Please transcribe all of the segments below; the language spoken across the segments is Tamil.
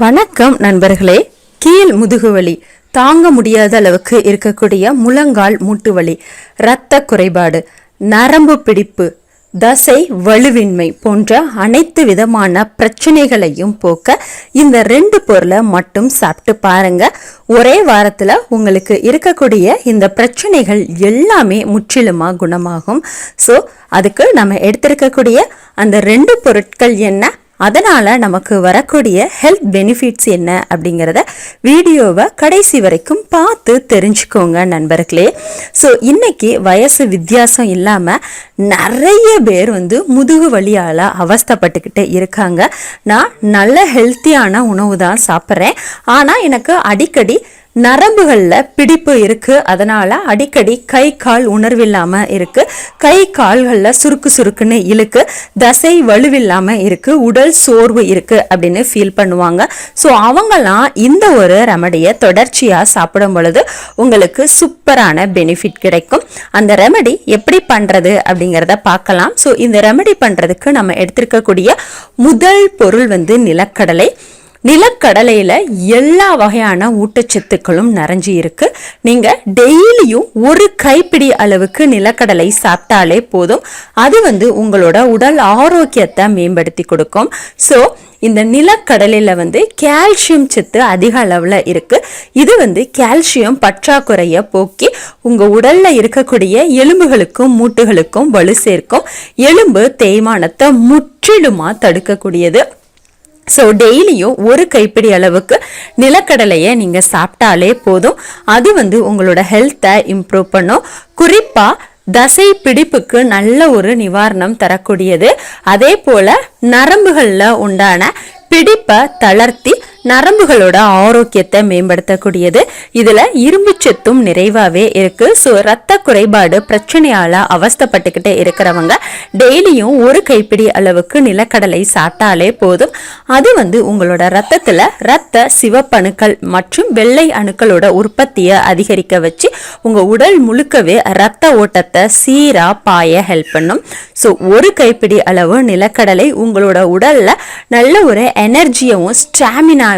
வணக்கம் நண்பர்களே. கீழ் முதுகுவலி தாங்க முடியாத அளவுக்கு இருக்கக்கூடிய முழங்கால் மூட்டு வலி இரத்த குறைபாடு நரம்பு பிடிப்பு தசை வலுவின்மை போன்ற அனைத்து விதமான பிரச்சனைகளையும் போக்க இந்த ரெண்டு பொருளை மட்டும் சாப்பிட்டு பாருங்க. ஒரே வாரத்தில் உங்களுக்கு இருக்கக்கூடிய இந்த பிரச்சனைகள் எல்லாமே முற்றிலுமாக குணமாகும். ஸோ அதுக்கு நம்ம எடுத்திருக்கக்கூடிய அந்த ரெண்டு பொருட்கள் என்ன? அதனால் நமக்கு வரக்கூடிய ஹெல்த் பெனிஃபிட்ஸ் என்ன அப்படிங்கிறத வீடியோவை கடைசி வரைக்கும் பார்த்து தெரிஞ்சுக்கோங்க நண்பர்களே. ஸோ இன்னைக்கு வயசு வித்தியாசம் இல்லாமல் நிறைய பேர் வந்து முதுகு வலியால் அவஸ்தைப்பட்டுக்கிட்டு இருக்காங்க. நான் நல்ல ஹெல்த்தியான உணவு தான் சாப்பிட்றேன். ஆனால் எனக்கு அடிக்கடி நரம்புகளில் பிடிப்பு இருக்குது அதனால் அடிக்கடி கை கால் உணர்வில்லாமல் இருக்குது கை கால்களில் சுருக்கு சுருக்குன்னு இழுக்கு. தசை வலுவில்லாமல் இருக்கு. உடல் சோர்வு இருக்குது அப்படின்னு ஃபீல் பண்ணுவாங்க. ஸோ அவங்கெல்லாம் இந்த ஒரு ரெமடியை தொடர்ச்சியாக சாப்பிடும் பொழுது உங்களுக்கு சூப்பரான பெனிஃபிட் கிடைக்கும். அந்த ரெமடி எப்படி பண்ணுறது அப்படிங்கிறத பார்க்கலாம். ஸோ இந்த ரெமடி பண்ணுறதுக்கு நம்ம எடுத்திருக்கக்கூடிய முதல் பொருள் வந்து நிலக்கடலை. நிலக்கடலையில் எல்லா வகையான ஊட்டச்சத்துக்களும் நிறைஞ்சி இருக்கு. நீங்க டெய்லியும் ஒரு கைப்பிடி அளவுக்கு நிலக்கடலை சாப்பிட்டாலே போதும். அது வந்து உங்களோட உடல் ஆரோக்கியத்தை மேம்படுத்தி கொடுக்கும். ஸோ இந்த நிலக்கடலையில் வந்து கால்சியம் சத்து அதிக அளவில் இருக்குது இது வந்து கால்சியம் பற்றாக்குறையை போக்கி உங்கள் உடலில் இருக்கக்கூடிய எலும்புகளுக்கும் மூட்டுகளுக்கும் வலு சேர்க்கும். எலும்பு தேய்மானத்தை முற்றிலுமாக தடுக்கக்கூடியது. ஸோ டெய்லியும் ஒரு கைப்பிடி அளவுக்கு நிலக்கடலையை நீங்கள் சாப்பிட்டாலே போதும். அது வந்து உங்களோட ஹெல்த்தை இம்ப்ரூவ் பண்ணும். குறிப்பாக தசை பிடிப்புக்கு நல்ல ஒரு நிவாரணம் தரக்கூடியது. அதே போல் நரம்புகளில் உண்டான பிடிப்பை தளர்த்தி நரம்புகளோட ஆரோக்கியத்தை மேம்படுத்தக்கூடியது. இதுல இரும்பு சத்தும் நிறைவாவே இருக்கு. ஸோ ரத்த குறைபாடு பிரச்சனையால அவஸ்தப்பட்டுக்கிட்டே இருக்கிறவங்க டெய்லியும் ஒரு கைப்பிடி அளவுக்கு நிலக்கடலை சாப்பிட்டாலே போதும். அது வந்து உங்களோட ரத்தத்துல ரத்த சிவப்பணுக்கள் மற்றும் வெள்ளை அணுக்களோட உற்பத்தியை அதிகரிக்க வச்சு உங்க உடல் முழுக்கவே ரத்த ஓட்டத்தை சீரா பாய ஹெல்ப் பண்ணும். ஸோ ஒரு கைப்பிடி அளவு நிலக்கடலை உங்களோட உடல்ல நல்ல ஒரு எனர்ஜியவும்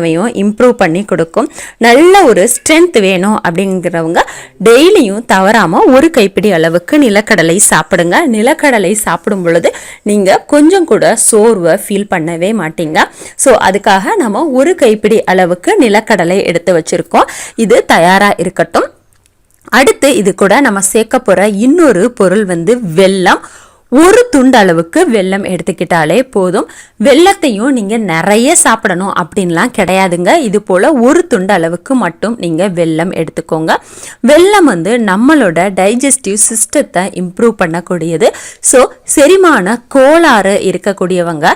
எல்லாமையும் இம்ப்ரூவ் பண்ணி கொடுக்கும். நல்ல ஒரு ஸ்ட்ரென்த் வேணும் அப்படிங்கிறவங்க டெய்லியும் தவறாமல் ஒரு கைப்பிடி அளவுக்கு நிலக்கடலை சாப்பிடுங்க. நிலக்கடலை சாப்பிடும் பொழுது நீங்கள் கொஞ்சம் கூட சோர்வை ஃபீல் பண்ணவே மாட்டீங்க. ஸோ அதுக்காக நம்ம ஒரு கைப்பிடி அளவுக்கு நிலக்கடலை எடுத்து வச்சுருக்கோம். இது தயாராக இருக்கட்டும். அடுத்து இது கூட நம்ம சேர்க்க போகிற இன்னொரு பொருள் வந்து வெல்லம். ஒரு துண்டு அளவுக்கு வெல்லம் எடுத்துக்கிட்டாலே போதும். வெள்ளத்தையும் நீங்கள் நிறைய சாப்பிடணும் அப்படின்லாம் கிடையாதுங்க. இது போல் ஒரு துண்டு அளவுக்கு மட்டும் நீங்கள் வெல்லம் எடுத்துக்கோங்க. வெல்லம் வந்து நம்மளோட டைஜஸ்டிவ் சிஸ்டத்தை இம்ப்ரூவ் பண்ணக்கூடியது. ஸோ செரிமான கோளாறு இருக்கக்கூடியவங்க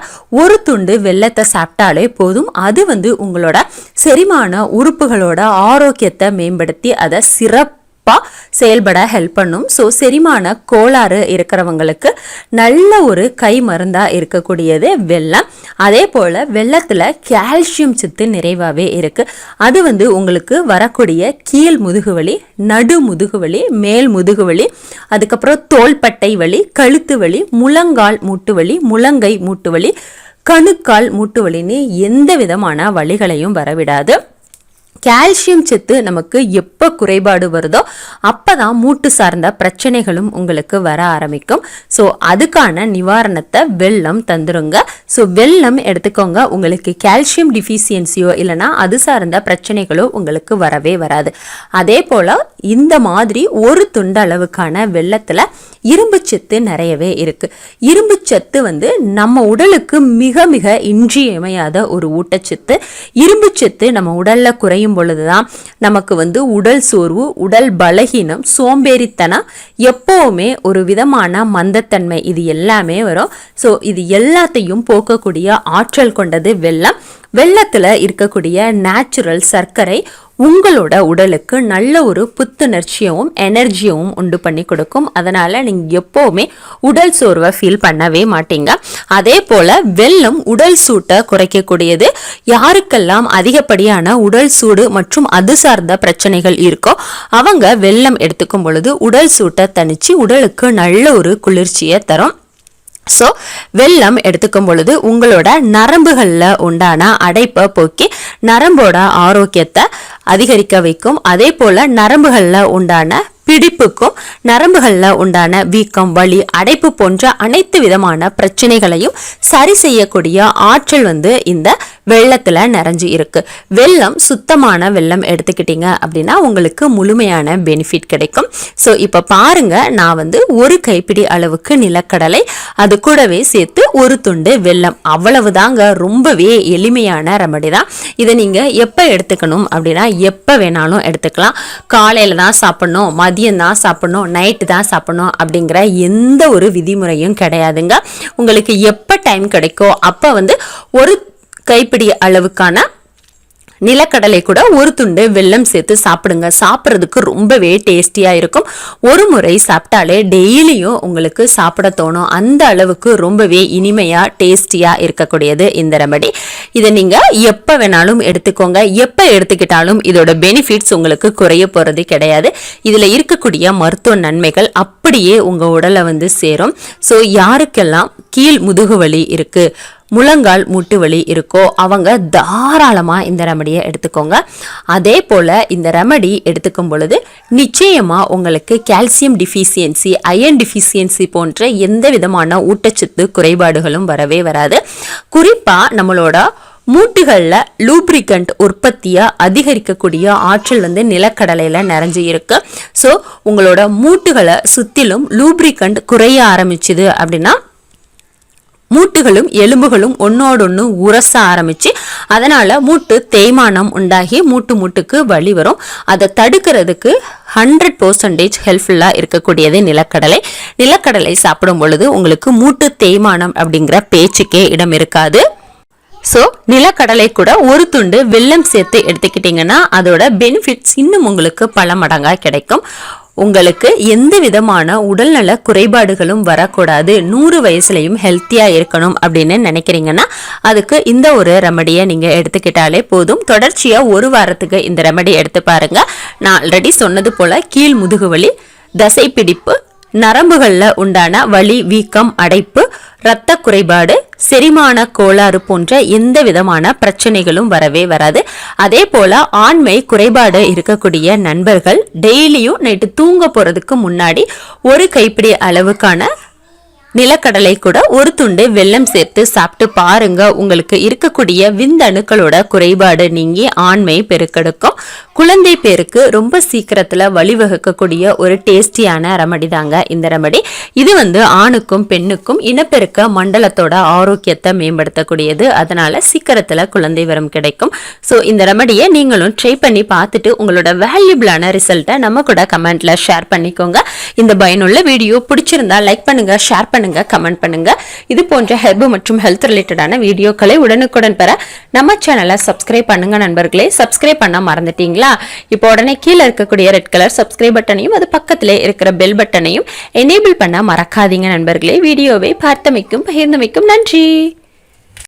ஒரு துண்டு வெள்ளத்தை சாப்பிட்டாலே போதும். அது வந்து உங்களோட செரிமான உறுப்புகளோட ஆரோக்கியத்தை மேம்படுத்தி அதை சிறப்பு சிறப்பாக செயல்பட ஹெல்ப் பண்ணும். ஸோ செரிமான கோளாறு இருக்கிறவங்களுக்கு நல்ல ஒரு கை மருந்தாக இருக்கக்கூடியது வெள்ளம். அதே போல் வெள்ளத்தில் கால்சியம் சத்து நிறைவாகவே இருக்குது அது வந்து உங்களுக்கு வரக்கூடிய கீழ் முதுகுவலி நடு முதுகுவலி மேல் முதுகுவலி அதுக்கப்புறம் தோள்பட்டை வலி கழுத்து வலி முழங்கால் மூட்டு வலி முழங்கை மூட்டு வலி கணுக்கால் மூட்டு வலின்னு எந்த விதமான வழிகளையும் வரவிடாது. கால்சியம் சத்து நமக்கு எப்போ குறைபாடு வருதோ அப்போ தான் மூட்டு சார்ந்த பிரச்சனைகளும் உங்களுக்கு வர ஆரம்பிக்கும். ஸோ அதுக்கான நிவாரணத்தை வெள்ளம் தந்துருங்க. ஸோ வெள்ளம் எடுத்துக்கோங்க. உங்களுக்கு கால்சியம் டிஃபிஷியன்சியோ இல்லைனா அது சார்ந்த பிரச்சனைகளோ உங்களுக்கு வரவே வராது. அதே போல் இந்த மாதிரி ஒரு துண்டு அளவுக்கான வெள்ளத்தில் இரும்பு சத்து நிறையவே இருக்குது இரும்பு சத்து வந்து நம்ம உடலுக்கு மிக மிக இன்றியமையாத ஒரு ஊட்டச்சத்து. இரும்பு சத்து நம்ம உடலில் குறையும் பொழுதுதான் நமக்கு வந்து உடல் சோர்வு உடல் பலகீனம் சோம்பேறித்தனம் எப்போவுமே ஒரு விதமான மந்தத்தன்மை. இது எல்லாமே வரும். ஸோ இது எல்லாத்தையும் போக்கக்கூடிய ஆற்றல் கொண்டது வெள்ளம். வெள்ளத்தில் இருக்கக்கூடிய நேச்சுரல் சர்க்கரை உங்களோட உடலுக்கு நல்ல ஒரு புத்துணர்ச்சியவும் எனர்ஜியவும் உண்டு பண்ணி கொடுக்கும். அதனால நீங்க எப்பவுமே உடல் சோர்வை ஃபீல் பண்ணவே மாட்டீங்க. அதே போல வெள்ளம் உடல் சூட்டை குறைக்கக்கூடியது. யாருக்கெல்லாம் அதிகப்படியான உடல் சூடு மற்றும் அது சார்ந்த பிரச்சனைகள் இருக்கோ அவங்க வெள்ளம் எடுத்துக்கும் பொழுது உடல் சூட்டை தணிச்சு உடலுக்கு நல்ல ஒரு குளிர்ச்சியை தரும். ஸோ வெள்ளம் எடுத்துக்கும் பொழுது உங்களோட நரம்புகளில் உண்டான அடைப்பை போக்கி நரம்போட ஆரோக்கியத்தை அதிகரிக்க வைக்கும். அதே போல் நரம்புகளில் உண்டான பிடிப்புக்கும் நரம்புகளில் உண்டான வீக்கம் வலி அடைப்பு போன்ற அனைத்து விதமான பிரச்சனைகளையும் சரி செய்யக்கூடிய ஆற்றல் வந்து இந்த வெள்ளத்தில் நிறைஞ்சு இருக்கு. வெள்ளம் சுத்தமான வெள்ளம் எடுத்துக்கிட்டீங்க அப்படின்னா உங்களுக்கு முழுமையான பெனிஃபிட் கிடைக்கும். ஸோ இப்போ பாருங்க நான் வந்து ஒரு கைப்பிடி அளவுக்கு நிலக்கடலை அது கூடவே சேர்த்து ஒரு துண்டு வெல்லம் அவ்வளவுதாங்க ரொம்பவே எளிமையான ரெமடி தான். இதை நீங்கள் எப்போ எடுத்துக்கணும் அப்படின்னா எப்போ வேணாலும் எடுத்துக்கலாம். காலையில் தான் சாப்பிடணும் மதியம் தான் சாப்பிடணும் நைட்டு தான் சாப்பிடணும் அப்படிங்கிற எந்த ஒரு விதிமுறையும் கிடையாதுங்க. உங்களுக்கு எப்போ டைம் கிடைக்கோ அப்போ வந்து ஒரு கைப்பிடி அளவுக்கான நிலக்கடலை கூட ஒரு துண்டு வெல்லம் சேர்த்து சாப்பிடுங்க. சாப்பிட்றதுக்கு ரொம்பவே டேஸ்டியாக இருக்கும். ஒரு முறை சாப்பிட்டாலே டெய்லியும் உங்களுக்கு சாப்பிட தோணும். அந்த அளவுக்கு ரொம்பவே இனிமையாக டேஸ்டியாக இருக்கக்கூடியது இந்த ரெமடி. இதை நீங்கள் எப்போ வேணாலும் எடுத்துக்கோங்க. எப்போ எடுத்துக்கிட்டாலும் இதோட பெனிஃபிட்ஸ் உங்களுக்கு குறைய போகிறது கிடையாது. இதில் இருக்கக்கூடிய மருத்துவ நன்மைகள் அப்படியே உங்கள் உடலை வந்து சேரும். ஸோ யாருக்கெல்லாம் கீழ் முதுகு வலி இருக்குது முழங்கால் மூட்டு வலி இருக்கோ அவங்க தாராளமாக இந்த ரெமடியை எடுத்துக்கோங்க. அதே போல் இந்த ரெமடி எடுத்துக்கும் பொழுது நிச்சயமாக உங்களுக்கு கால்சியம் டிஃபிஷியன்சி அயன் டிஃபிஷியன்சி போன்ற எந்த விதமான ஊட்டச்சத்து குறைபாடுகளும் வரவே வராது. குறிப்பாக நம்மளோட மூட்டுகளில் லூப்ரிகண்ட் உற்பத்தியை அதிகரிக்கக்கூடிய ஆற்றல் வந்து நிலக்கடலையில் நிறைஞ்சு இருக்கு. ஸோ உங்களோட மூட்டுகளை சுற்றிலும் லூப்ரிகண்ட் குறைய ஆரம்பிச்சுது அப்படின்னா மூட்டுகளும் எலும்புகளும் ஒன்னோடொன்று உரச ஆரம்பிச்சு அதனால மூட்டு தேய்மானம் உண்டாகி மூட்டு மூட்டுக்கு வழி வரும். அதை தடுக்கிறதுக்கு ஹண்ட்ரட் பர்சன்டேஜ் ஹெல்ப்ஃபுல்லாக இருக்கக்கூடியது நிலக்கடலை. நிலக்கடலை சாப்பிடும் பொழுது உங்களுக்கு மூட்டு தேய்மானம் அப்படிங்கிற பேச்சுக்கே இடம் இருக்காது. ஸோ நிலக்கடலை கூட ஒரு துண்டு வெல்லம் சேர்த்து எடுத்துக்கிட்டிங்கன்னா அதோட பெனிஃபிட்ஸ் இன்னும் உங்களுக்கு பல மடங்காக கிடைக்கும். உங்களுக்கு எந்த விதமான உடல்நல குறைபாடுகளும் வரக்கூடாது. நூறு வயசுலையும் ஹெல்த்தியாக இருக்கணும் அப்படின்னு நினைக்கிறீங்கன்னா அதுக்கு இந்த ஒரு ரெமடியை நீங்கள் எடுத்துக்கிட்டாலே போதும். தொடர்ச்சியாக ஒரு வாரத்துக்கு இந்த ரெமடி எடுத்து பாருங்க. நான் ஆல்ரெடி சொன்னது போல கீழ் முதுகு வலி தசை பிடிப்பு நரம்புகளில் உண்டான வலி வீக்கம் அடைப்பு இரத்த குறைபாடு செரிமான கோளாறு போன்ற எந்த விதமான பிரச்சனைகளும் வரவே வராது. அதே போல ஆண்மை குறைபாடு இருக்கக்கூடிய நண்பர்கள் டெய்லியும் நைட்டு தூங்க போறதுக்கு முன்னாடி ஒரு கைப்பிடி அளவுக்கான நிலக்கடலை கூட ஒரு துண்டு வெல்லம் சேர்த்து சாப்பிட்டு பாருங்க. உங்களுக்கு இருக்கக்கூடிய விந்தணுக்களோட குறைபாடு நீங்கி ஆண்மை பெருக்கெடுக்கும். குழந்தை பேருக்கு ரொம்ப சீக்கிரத்துல வழிவகுக்கக்கூடிய ஒரு டேஸ்டியான ரெமடி தாங்க இந்த ரெமடி. இது வந்து ஆணுக்கும் பெண்ணுக்கும் இனப்பெருக்க மண்டலத்தோட ஆரோக்கியத்தை மேம்படுத்தக்கூடியது. அதனால சீக்கிரத்துல குழந்தை வரம் கிடைக்கும். ஸோ இந்த ரெமடியை நீங்களும் ட்ரை பண்ணி பார்த்துட்டு உங்களோட வேல்யூபிளான ரிசல்ட்டை நம்ம கூட கமெண்ட்ல ஷேர் பண்ணிக்கோங்க. இந்த பயனுள்ள வீடியோ பிடிச்சிருந்தா லைக் பண்ணுங்க ஷேர் பண்ணுங்க. கமெண்ட் பண்ணுங்க. இது போன்ற ஹெல்ப் மற்றும் ஹெல்த் ரிலேட்டடான வீடியோக்களை உடனுக்குடன் பெற நம்ம சேனலை சப்ஸ்கிரைப் பண்ணுங்க நண்பர்களே. சப்ஸ்கிரைப் பண்ண மறந்துட்டீங்களா? இப்போ உடனே கீழே இருக்கக்கூடிய ரெட் கலர் சப்ஸ்கிரைப் பட்டனையும் அது பக்கத்தில் இருக்கிற பெல் பட்டனையும் எனேபிள் பண்ண மறக்காதீங்க நண்பர்களே. வீடியோவை பார்த்தமைக்கும் பகிர்ந்தமைக்கும் நன்றி.